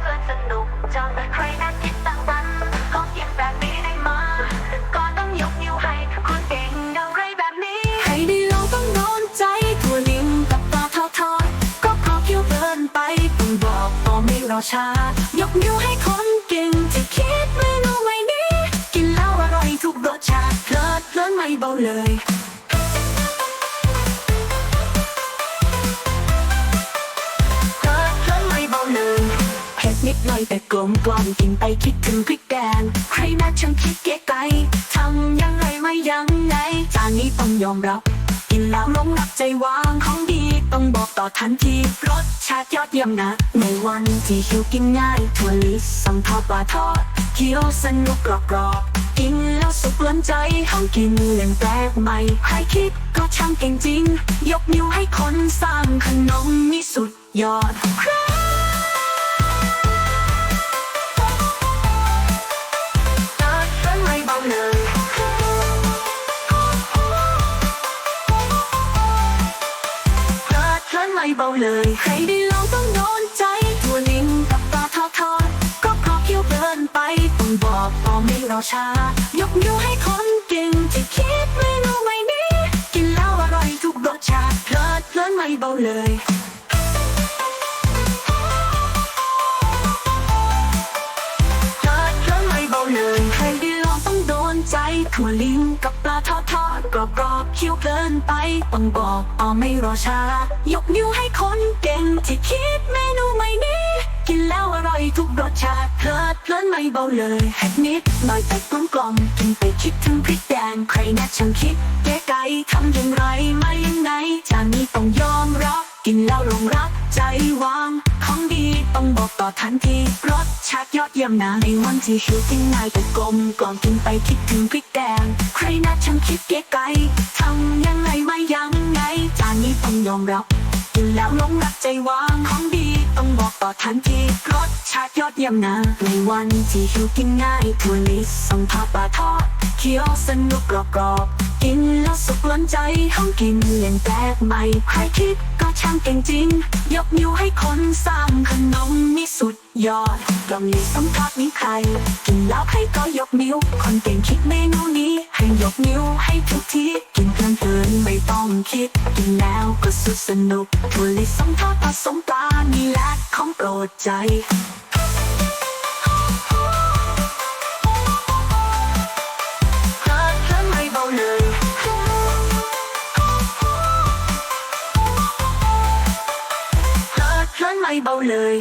เพื่สนุกจอดใครน่าคิดต่างวันขอเพียแบบนี้ได้มาก็ต้องยกนิ้วให้คุณเก่งอะไรแบบนี้ ให้ได้ลองต้องโดนใจตัวลิงกับปลาทอทอดก็พอเคี้ยเพลินไปต้อบอกต่อไม่รอช้ายกนิ้วให้คนเก่งที่คิดเมนูไว้นี้ กินแล้วอร่อยทุกรสชาติเพลิดเพลินไม่เบาเลย น่อยแต่กลมกล่อมกินไปคิดถึงพริกแกงใครน่าช่างคิดเก๋ไก่ทำยังไงไม่ยังไงจานนี้ต้องยอมรับ กินแล้วหลงรักใจวางของดีต้องบอกต่อทันทีรสชาติยอดเยี่ยมนะ ในวันที่หิวกินง่ายถั่วลิสงทอดปลาทอดเคี้ยวสนุกกรอบกรอบๆกินแล้วสุขล้นใจห้องกินเรื่องแปลกใหม่ใครคิดก็ช่างเก่งจริง ยกนิ้วให้คนสร้างขนมนี่สุดยอด ไม้เบาเลย ใครได้ลองต้องโดนใจตัวลิงกับปลาทอทอดก็เพราะเคี้ยวเพลินไปต้องบอกต่อไม่รอช้า ยกนิ้วให้คนเก่งที่คิดเมนูใหม่นี้ กินแล้วอร่อยทุกรสชาติเพลิดเพลินไม่เบาเลย ใจถั่วลิงกับปลาทอดทอดกรอบกรอบๆเคี้ยวเพลินไปต้องบอกเอไม่รอช้ายกนิ้วให้คนเก่งที่คิดเมนูใหม่นี้ กินแล้วอร่อยทุกรสชาติเพลิดเพลินไม่เบาเลยแฮกนิดหน่อยแต่กลมกล่อมกินไปคิดถึงพริกแดงใครน่าช่างคิดเก๋ไก่ทำอย่างไรไม่ยังไงจานนี้ต้องยอมรับ กินแล้วลงรักใจวาง องดีต้องบอกต่อทันทีรสชาติยอดเยี่ยมนะในวันที่หิวกินง่ายแต่กลมกล่อมกินไปคิดถึงพริกแดง ใครน่าช่างคิดเก๋ไก่ทำยังไงไม่ยังไง จานนี้ต้องยอมรับกินแล้วหลงรักใจวางของดีต้องบอกต่อทันทีรสชาติยอดเยี่ยมนะในวันที่หิวกินง่ายถั่วลิสงทอดปลาทอดเคี้ยวสนุกกรอบกรอบๆกินแล้วสุขล้นใจห้องกินเล่นแปลกใหม่ใครคิด ช่างเก่งจริง ยกนิ้วให้คนสร้างขนมนี่สุดยอดกล่องลิสงทอดนี้ใครกินแล้วใครก็ยกนิ้ว คนเก่งคิดเมนูนี้ ให้ยกนิ้วให้ทุกทีกินเพลินเพลินไม่ต้องคิด กินแล้วก็สุดสนุกถั่วลิสงทอดผสมปลานี่แหละของโปรดใจ เกิดเรื่องไม่เบาเลย